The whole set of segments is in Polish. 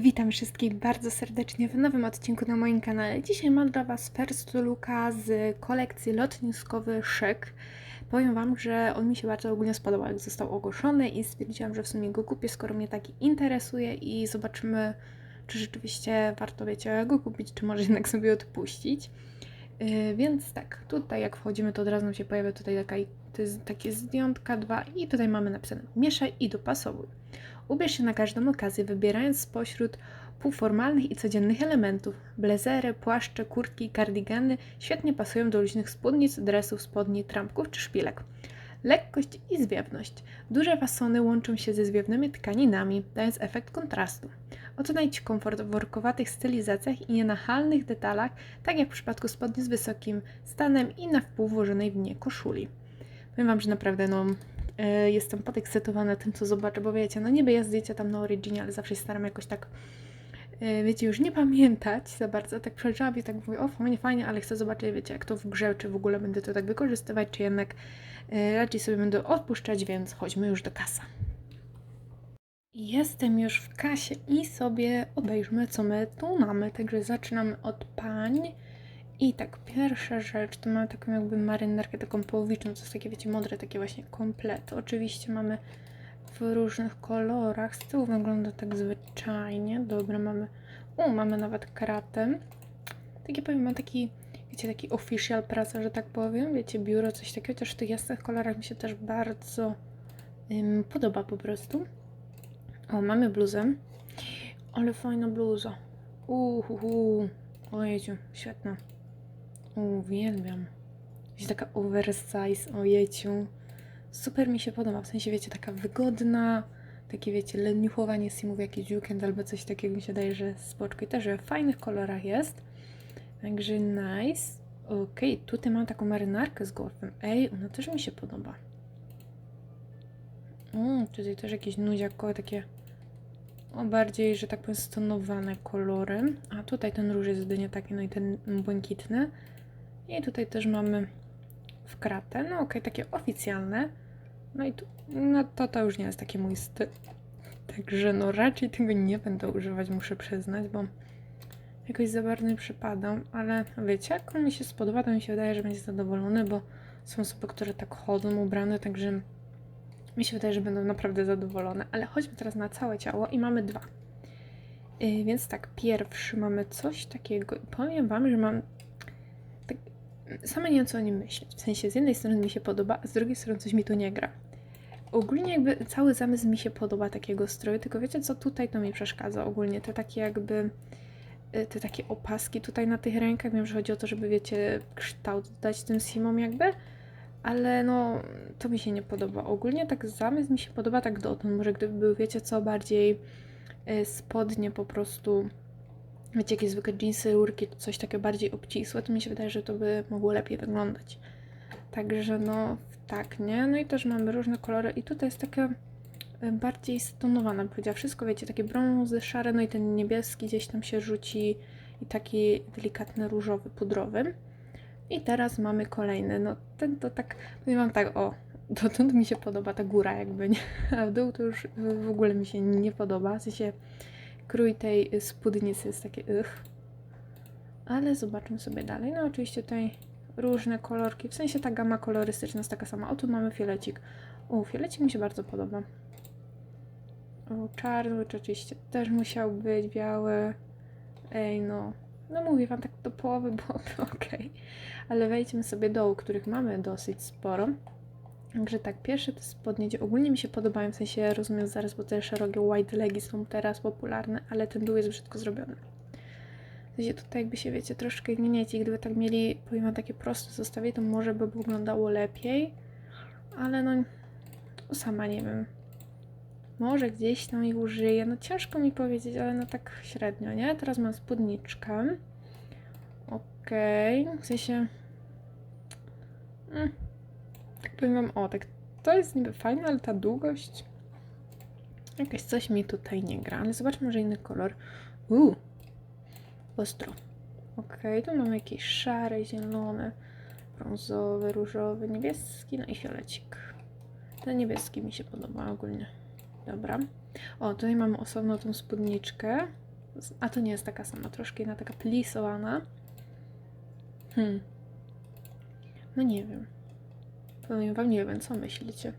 Witam wszystkich bardzo serdecznie w nowym odcinku na moim kanale. Dzisiaj mam dla Was first looka z kolekcji lotniskowy Szyk. Powiem Wam, że on mi się bardzo ogólnie spodobał, jak został ogłoszony i stwierdziłam, że w sumie go kupię, skoro mnie taki interesuje i zobaczymy, czy rzeczywiście warto, wiecie, go kupić, czy może jednak sobie odpuścić. Yy, więc tak, tutaj jak wchodzimy, to od razu nam się pojawia tutaj taka, to jest takie zdjątka dwa i tutaj mamy napisane mieszaj i dopasowuj. Ubierz się na każdą okazję, wybierając spośród półformalnych i codziennych elementów. Blezery, płaszcze, kurtki, kardigany świetnie pasują do luźnych spódnic, dresów, spodni, trampków czy szpilek. Lekkość i zwiewność. Duże fasony łączą się ze zwiewnymi tkaninami, dając efekt kontrastu. Odnajdź komfort w workowatych stylizacjach i nienachalnych detalach, tak jak w przypadku spodni z wysokim stanem i na wpół włożonej w nie koszuli. Powiem Wam, że naprawdę no, jestem podekscytowana tym, co zobaczę, bo wiecie, no niby ja zdjęcia tam na Originie, ale zawsze się staram jakoś tak, e, wiecie, już nie pamiętać za bardzo, tak przejrzałam i tak mówię, o fajnie, fajnie, ale chcę zobaczyć, wiecie, jak to w grze, czy w ogóle będę to tak wykorzystywać, czy jednak e, raczej sobie będę odpuszczać, więc chodźmy już do kasa. Jestem już w kasie i sobie obejrzmy, co my tu mamy. Także zaczynamy od pań. I tak, pierwsza rzecz, to mamy taką jakby marynarkę, taką połowiczną, co jest takie, wiecie, modre, takie właśnie komplety. Oczywiście mamy w różnych kolorach. Z tyłu wygląda tak zwyczajnie. Dobra, mamy... U, mamy nawet kratę. Takie powiem, ma taki, wiecie, taki official praca, że tak powiem. Wiecie, biuro, coś takiego. Chociaż w tych jasnych kolorach mi się też bardzo ym, podoba po prostu. O, mamy bluzę. Ale fajna bluza. Uhuhu. Ojejciu, świetna. Uwielbiam. Jest taka oversize, ojejciu. Super mi się podoba, w sensie wiecie, taka wygodna, takie wiecie, leniuchowanie simów, jakiś weekend albo coś takiego mi się daje, że spoczko. I też że w fajnych kolorach jest. Także nice. Okej, tutaj mam taką marynarkę z golfem. Ej, ona też mi się podoba. Mm, tutaj też jakieś nudziakowe takie o bardziej, że tak powiem, stonowane kolory. A tutaj ten róż jest jedynie taki, no i ten błękitny. I tutaj też mamy w kratę. No okej, takie oficjalne. No i tu, no to to już nie jest taki mój styl. Także no raczej tego nie będę używać, muszę przyznać, bo jakoś za bardzo nie przypadam. Ale wiecie, jak on mi się spodoba, to mi się wydaje, że będzie zadowolony, bo są osoby, które tak chodzą ubrane, także mi się wydaje, że będą naprawdę zadowolone. Ale chodźmy teraz na całe ciało i mamy dwa. Yy, więc tak, pierwszy mamy coś takiego. Powiem Wam, że mam. Sama nie wiem, co o nim myśleć. W sensie, z jednej strony mi się podoba, a z drugiej strony coś mi tu nie gra. Ogólnie jakby cały zamysł mi się podoba takiego stroju, tylko wiecie co tutaj to mi przeszkadza ogólnie, te takie jakby y, te takie opaski tutaj na tych rękach, wiem, że chodzi o to, żeby wiecie kształt dać tym simom jakby, ale no to mi się nie podoba. Ogólnie tak zamysł mi się podoba tak dotąd, może gdyby był wiecie co bardziej y, spodnie po prostu wiecie jakieś zwykłe jeansy, rurki, coś takie bardziej obcisłe, to mi się wydaje, że to by mogło lepiej wyglądać. Także no tak, nie? No i też mamy różne kolory i tutaj jest takie bardziej stonowane, bym powiedziała. Wszystko, wiecie, takie brązy, szare, no i ten niebieski gdzieś tam się rzuci i taki delikatny różowy, pudrowy. I teraz mamy kolejny. No ten to tak, powiem wam tak, o, dotąd mi się podoba ta góra jakby, nie? A w dół to już w ogóle mi się nie podoba. W sensie krój tej spódnicy jest takie ych. Ale zobaczmy sobie dalej. No oczywiście tutaj różne kolorki, w sensie ta gama kolorystyczna jest taka sama. O, tu mamy fiolecik. O, fiolecik mi się bardzo podoba. O, czarny oczywiście też musiał być, biały. Ej, no. No mówię wam, tak do połowy byłoby ok. Ale wejdźmy sobie dołu, których mamy dosyć sporo. Także tak, pierwsze te spodnie, ogólnie mi się podobają, w sensie rozumiem zaraz, bo te szerokie white legi są teraz popularne, ale ten dół jest brzydko zrobiony. W sensie tutaj jakby się, wiecie, troszkę gniecie, gdyby tak mieli, powiem takie proste zestawie, to może by wyglądało lepiej, ale no, no sama nie wiem. Może gdzieś tam ich użyję, no ciężko mi powiedzieć, ale no tak średnio, nie? Teraz mam spódniczkę. Okej, w sensie... Mm. Powiem wam, o, tak to jest niby fajne, ale ta długość... Jakieś coś mi tutaj nie gra, ale zobaczmy może inny kolor. Uuu, ostro. Okej, tu mamy jakieś szare, zielone, brązowy, różowy, niebieski, no i fiolecik. Ten niebieski mi się podoba ogólnie. Dobra. O, tutaj mamy osobną tą spódniczkę. A to nie jest taka sama, troszkę inna, taka plisowana. Hmm. No nie wiem. Powiem wam, nie wiem, co myślicie.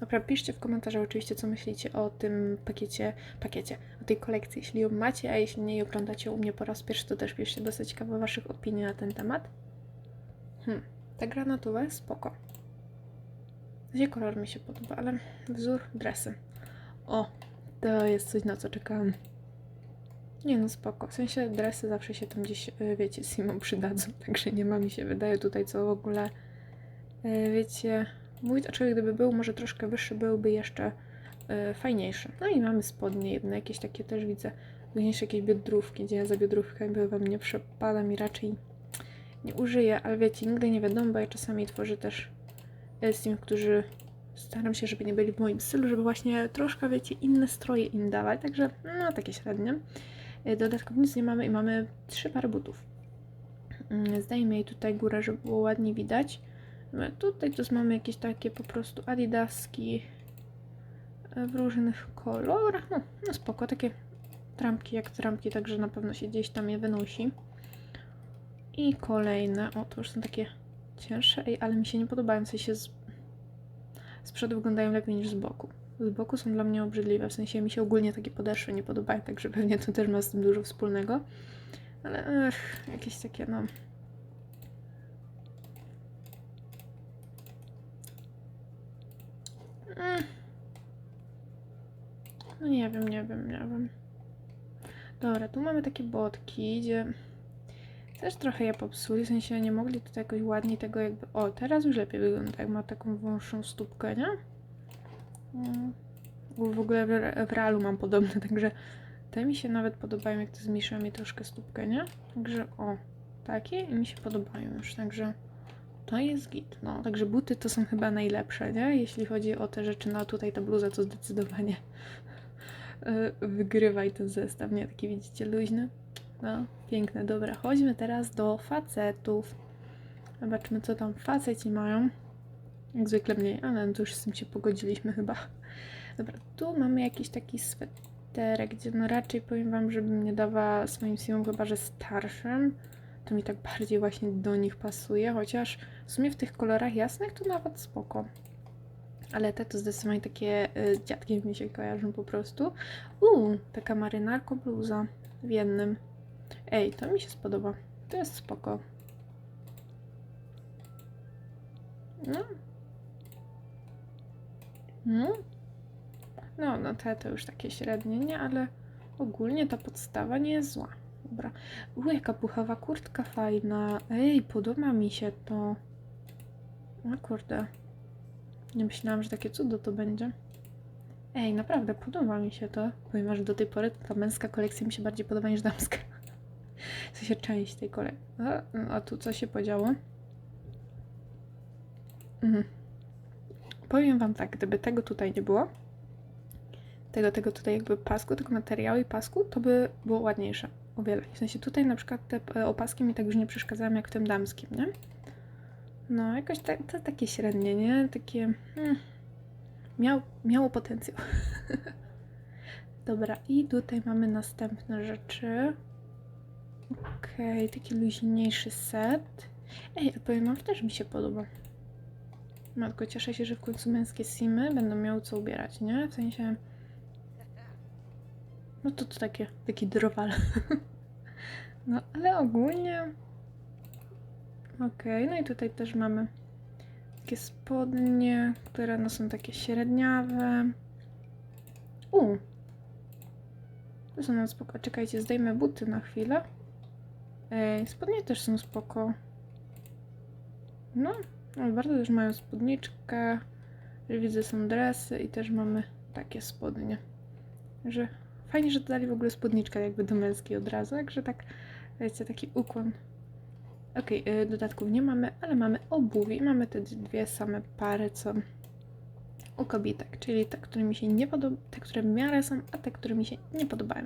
Dobra, piszcie w komentarzach oczywiście, co myślicie o tym pakiecie, pakiecie, o tej kolekcji, jeśli ją macie, a jeśli nie i oglądacie u mnie po raz pierwszy, to też piszcie dosyć ciekawe waszych opinii na ten temat. Hmm, ta granatowa spoko. Gdzie kolor mi się podoba, ale wzór dresy. O, to jest coś, na co czekałam. Nie no, spoko. W sensie dresy zawsze się tam gdzieś, y, wiecie, Simon przydadzą, także nie ma mi się wydaje tutaj co w ogóle, wiecie, mówić, aczkolwiek gdyby był może troszkę wyższy, byłby jeszcze y, fajniejszy. No i mamy spodnie jedne, jakieś takie też widzę, mniejsze jakieś biodrówki, gdzie ja za biodrówkę wam nie przepadam i raczej nie użyję, ale wiecie, nigdy nie wiadomo, bo ja czasami tworzę też y, z tym, którzy staram się, żeby nie byli w moim stylu, żeby właśnie troszkę, wiecie, inne stroje im dawać, także no takie średnie. Dodatkowo nic nie mamy i mamy trzy pary butów. Mm, Zdejmę jej tutaj górę, żeby było ładnie widać. No, Tutaj to mamy jakieś takie po prostu adidaski e, w różnych kolorach. No, no spoko, takie trampki jak trampki, także na pewno się gdzieś tam je wynosi. I kolejne, o to już są takie cięższe, ej, ale mi się nie podobają, w sensie z, z przodu wyglądają lepiej niż z boku. Z boku są dla mnie obrzydliwe, w sensie mi się ogólnie takie podeszwy nie podobają, także pewnie to też ma z tym dużo wspólnego. Ale ech, jakieś takie, no... No nie wiem, nie wiem, nie wiem. Dobra, tu mamy takie botki, gdzie też trochę je popsuli, w sensie nie mogli tutaj jakoś ładniej tego jakby... O, teraz już lepiej wygląda, jak ma taką wąższą stópkę, nie? Mm. W ogóle w, w realu mam podobne, także te mi się nawet podobają, jak to zmniejszyła mi troszkę stópkę, nie? Także o, takie i mi się podobają już, także to jest git. No, także buty to są chyba najlepsze, nie? Jeśli chodzi o te rzeczy, no tutaj ta bluza to zdecydowanie wygrywa i ten zestaw, nie? Taki widzicie, luźny. No, piękne, dobra. Chodźmy teraz do facetów. Zobaczmy, co tam faceci mają. Jak zwykle mniej, ale no to już z tym się pogodziliśmy chyba. Dobra, tu mamy jakiś taki sweterek, gdzie no raczej powiem wam, żebym nie dawała swoim simom, chyba że starszym. To mi tak bardziej właśnie do nich pasuje, chociaż w sumie w tych kolorach jasnych to nawet spoko. Ale te to zdecydowanie takie y, z dziadkiem mi się kojarzą po prostu. Uuu, taka marynarko bluza w jednym. Ej, to mi się spodoba. To jest spoko. No. No. No, no te to już takie średnie, nie? Ale ogólnie ta podstawa nie jest zła. Dobra. U, jaka puchawa kurtka fajna. Ej, podoba mi się to. O kurde. Nie myślałam, że takie cudo to będzie. Ej, naprawdę podoba mi się to. Powiem, że do tej pory ta męska kolekcja mi się bardziej podoba niż damska. W sensie część tej kolekcji. A, a tu co się podziało? Mhm. Powiem wam tak, gdyby tego tutaj nie było, tego, tego tutaj jakby pasku, tego materiału i pasku, to by było ładniejsze. Wiele. W sensie tutaj na przykład te e, opaski mi tak już nie przeszkadzają jak w tym damskim, nie? No, jakoś ta, to takie średnie, nie? Takie... Hmm, miał, miało potencjał. Dobra, i tutaj mamy następne rzeczy. Okej, taki luźniejszy set. Ej, powiem wam, też mi się podoba. Matko, cieszę się, że w końcu męskie simy będą miały co ubierać, nie? W sensie... No to to takie, taki drwal. No, ale ogólnie... Okej, no i tutaj też mamy takie spodnie, które no są takie średniawe. U. To są no spoko. Czekajcie, zdejmę buty na chwilę. Ej, spodnie też są spoko. No, ale bardzo też mają spódniczkę. Widzę, są dresy i też mamy takie spodnie. Że fajnie, że dodali w ogóle spódniczkę jakby do męskiej od razu, także tak, wiecie, taki ukłon. Y, dodatków nie mamy, ale mamy obuwi. Mamy te dwie same pary, co u kobietek, czyli te, które mi się nie podobają, te, które w miarę są, a te, które mi się nie podobają.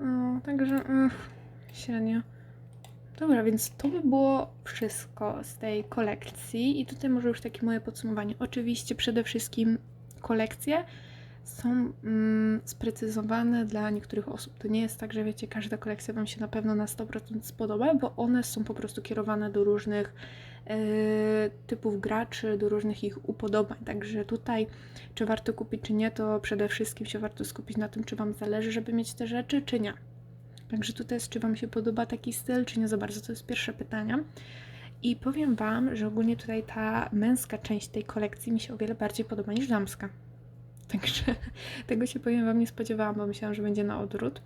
O, także uff, średnio. Dobra, więc to by było wszystko z tej kolekcji. I tutaj może już takie moje podsumowanie. Oczywiście przede wszystkim kolekcje są mm, sprecyzowane dla niektórych osób. To nie jest tak, że wiecie, każda kolekcja Wam się na pewno na 100% spodoba, bo one są po prostu kierowane do różnych e, typów graczy, do różnych ich upodobań. Także tutaj, czy warto kupić, czy nie, to przede wszystkim się warto skupić na tym, czy Wam zależy, żeby mieć te rzeczy, czy nie. Także tutaj jest, czy Wam się podoba taki styl, czy nie za bardzo. To jest pierwsze pytanie. I powiem Wam, że ogólnie tutaj ta męska część tej kolekcji mi się o wiele bardziej podoba niż damska. Także tego się powiem Wam nie spodziewałam, bo myślałam, że będzie na odwrót.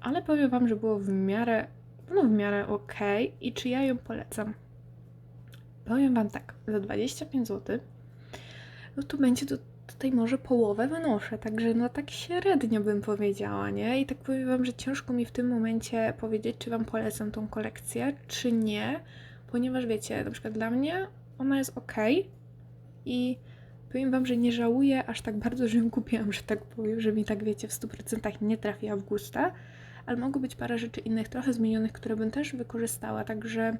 Ale powiem Wam, że było w miarę, no w miarę ok. I czy ja ją polecam? Powiem Wam tak, za 25 zł, no to będzie tutaj może połowę wynoszę, także no tak średnio bym powiedziała, nie? I tak powiem Wam, że ciężko mi w tym momencie powiedzieć, czy Wam polecam tą kolekcję, czy nie, ponieważ wiecie, na przykład dla mnie ona jest ok i powiem Wam, że nie żałuję aż tak bardzo, że ją kupiłam, że tak powiem, że mi tak wiecie, w 100% nie trafiła w gusta, ale mogło być parę rzeczy innych, trochę zmienionych, które bym też wykorzystała, także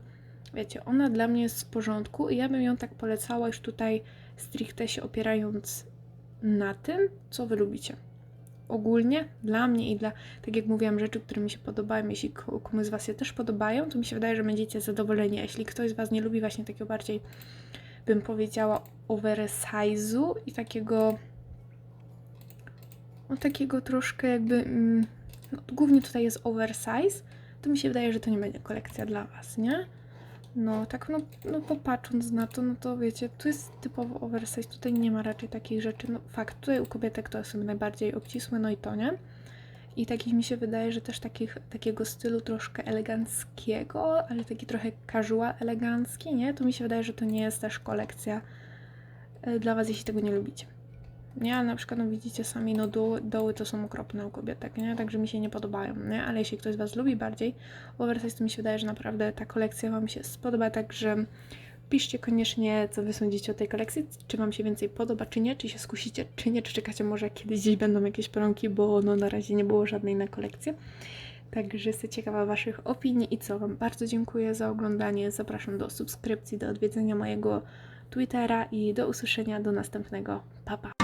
wiecie, ona dla mnie jest w porządku i ja bym ją tak polecała już tutaj stricte się opierając na tym, co Wy lubicie. Ogólnie dla mnie i dla, tak jak mówiłam, rzeczy, które mi się podobają, jeśli ko- komuś z Was się też podobają, to mi się wydaje, że będziecie zadowoleni. Jeśli ktoś z Was nie lubi właśnie takiego bardziej, bym powiedziała, oversize'u i takiego, no takiego troszkę jakby, mm, no, głównie tutaj jest oversize, to mi się wydaje, że to nie będzie kolekcja dla Was, nie? No, tak no, no popatrząc na to, no to wiecie, tu jest typowo oversize, tutaj nie ma raczej takich rzeczy, no fakt, tutaj u kobietek to są najbardziej obcisłe, no i to nie. I takich mi się wydaje, że też takich, takiego stylu troszkę eleganckiego, ale taki trochę casual elegancki, nie? To mi się wydaje, że to nie jest też kolekcja e, dla Was, jeśli tego nie lubicie. Nie, ale na przykład, no widzicie sami, no doły, doły to są okropne u kobietek, nie? Także mi się nie podobają, nie? Ale jeśli ktoś z Was lubi bardziej oversize, to mi się wydaje, że naprawdę ta kolekcja Wam się spodoba, także piszcie koniecznie, co Wy sądzicie o tej kolekcji, czy Wam się więcej podoba, czy nie, czy się skusicie, czy nie, czy czekacie może kiedyś gdzieś będą jakieś promki, bo no na razie nie było żadnej na kolekcję. Także jestem ciekawa Waszych opinii i co Wam bardzo dziękuję za oglądanie. Zapraszam do subskrypcji, do odwiedzenia mojego Twittera i do usłyszenia do następnego. Pa, pa.